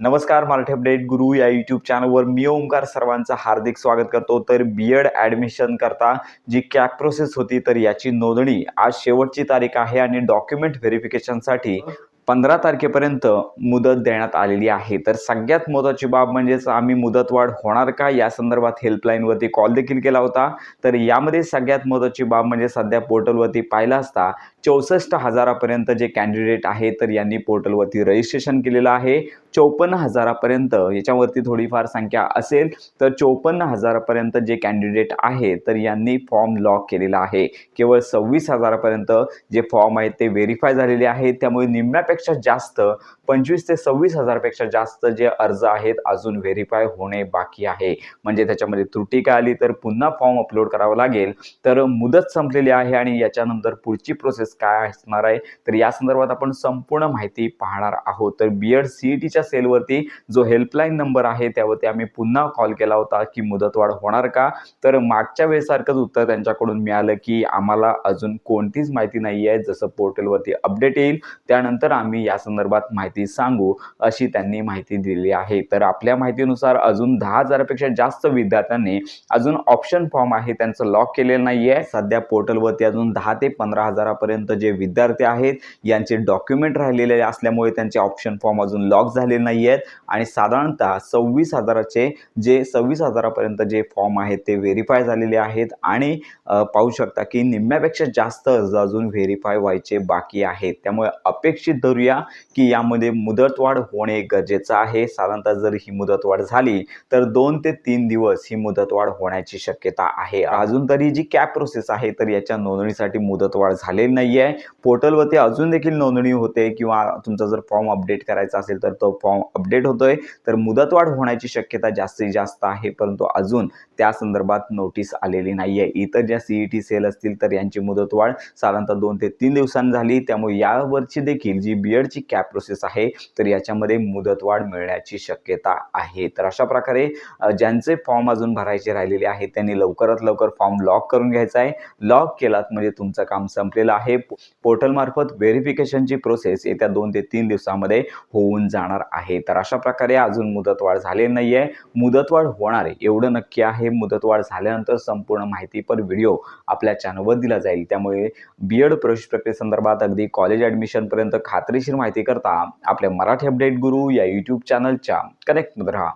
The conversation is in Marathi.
नमस्कार मराठी अपडेट गुरु या यूट्यूब चॅनलवर मी ओंकार सर्वांचं हार्दिक स्वागत करतो. तर बी एड ॲडमिशन करता जी कॅप प्रोसेस होती तर याची नोंदणी आज शेवटची तारीख आहे आणि डॉक्युमेंट व्हेरिफिकेशनसाठी पंधरा तारखेपर्यंत मुदत देण्यात आलेली आहे. तर सगळ्यात महत्त्वाची बाब म्हणजेच आम्ही मुदतवाढ होणार का? या संदर्भात हेल्पलाईनवरती कॉल देखील केला होता. तर यामध्ये सगळ्यात महत्त्वाची बाब म्हणजे सध्या पोर्टलवरती पाहिला असता चौसष्ट हजारापर्यंत जे कॅन्डिडेट आहे तर यांनी पोर्टलवरती रजिस्ट्रेशन केलेलं आहे. चौपन्न हजारापर्यंत याच्यावरती थोडीफार संख्या असेल तर चौपन्न हजारापर्यंत जे कॅन्डिडेट आहे तर यांनी फॉर्म लॉक केलेला आहे. केवळ सव्वीस हजारापर्यंत जे फॉर्म आहेत ते व्हेरीफाय झालेले आहेत. त्यामुळे निम्म्यापेक्षा जास्त पंचवीस ते सव्वीस हजारपेक्षा जास्त जे अर्ज आहेत अजून व्हेरीफाय होणे बाकी आहे. म्हणजे त्याच्यामध्ये त्रुटी काय आली तर पुन्हा फॉर्म अपलोड करावा लागेल. तर मुदत संपलेली आहे आणि याच्यानंतर पुढची प्रोसेस काय असणार आहे तर या संदर्भात आपण संपूर्ण माहिती पाहणार आहोत. तर बी एड सी ई टीच्या सेलवरती जो हेल्पलाईन नंबर आहे त्यावरती आम्ही पुन्हा कॉल केला होता की मुदतवाढ होणार का? तर मागच्या वेळेसारखंच उत्तर त्यांच्याकडून मिळालं की आम्हाला अजून कोणतीच माहिती नाही आहे जसं पोर्टलवरती अपडेट येईल त्यानंतर आम्ही या संदर्भात माहिती सांगू अशी त्यांनी माहिती दिली आहे. तर आपल्या माहितीनुसार अजून दहा हजारापेक्षा जास्त विद्यार्थ्यांनी अजून ऑप्शन फॉर्म आहे त्यांचं लॉक केलेलं नाही आहे सध्या पोर्टलवरती अजून दहा ते पंधरा हजारापर्यंत जे विद्यार्थी आहेत यांचे डॉक्युमेंट राहिलेले असल्यामुळे त्यांचे ऑप्शन फॉर्म अजून लॉक झाले झालेले नाही आहेत आणि साधारणतः सव्वीस हजाराचे जे सव्वीस हजारापर्यंत जे फॉर्म आहेत ते व्हेरीफाय झालेले आहेत. आणि पाहू शकता की निम्म्यापेक्षा जास्त अर्ज अजून व्हेरीफाय व्हायचे बाकी आहेत. त्यामुळे अपेक्षित धरूया की यामध्ये मुदतवाढ होणे गरजेचं आहे. साधारणतः जर ही मुदतवाढ झाली तर दोन ते तीन दिवस ही मुदतवाढ होण्याची शक्यता आहे. अजून तरी जी कॅप प्रोसेस आहे तर याच्या नोंदणीसाठी मुदतवाढ झालेली नाही आहे पोर्टलवरती अजून देखील नोंदणी होते किंवा तुमचा जर फॉर्म अपडेट करायचा असेल तर तो फॉर्म अपडेट होतोय. तर मुदतवाढ होण्याची शक्यता जास्तीत जास्त आहे. परंतु अजून त्या संदर्भात नोटीस आलेली नाही आहे इतर ज्या सी ई टी सेल असतील तर यांची मुदतवाढ साधारणतः दोन ते तीन दिवसांनी झाली. त्यामुळे यावरची देखील जी बी एडची कॅप प्रोसेस आहे तर याच्यामध्ये मुदतवाढ मिळण्याची शक्यता आहे. तर अशा प्रकारे ज्यांचे फॉर्म अजून भरायचे राहिलेले आहेत त्यांनी लवकरात लवकर फॉर्म लॉक करून घ्यायचा आहे. लॉक केलात म्हणजे तुमचं काम संपलेलं आहे. पोर्टलमार्फत व्हेरिफिकेशनची प्रोसेस येत्या दोन ते तीन दिवसामध्ये होऊन जाणार आहे. तर अशा प्रकारे अजून मुदतवाढ झाली नाही आहे मुदतवाढ होणार आहे. एवढं नक्की आहे. मुदतवाढ झाल्यानंतर संपूर्ण माहितीपर व्हिडिओ आपल्या चॅनलवर दिला जाईल. त्यामुळे बी एड प्रवेश प्रक्रियेसंदर्भात अगदी कॉलेज ॲडमिशनपर्यंत खात्रीशीर माहिती करता आपल्या मराठी अपडेट गुरु या यूट्यूब चॅनलच्या कनेक्टमध्ये राहा.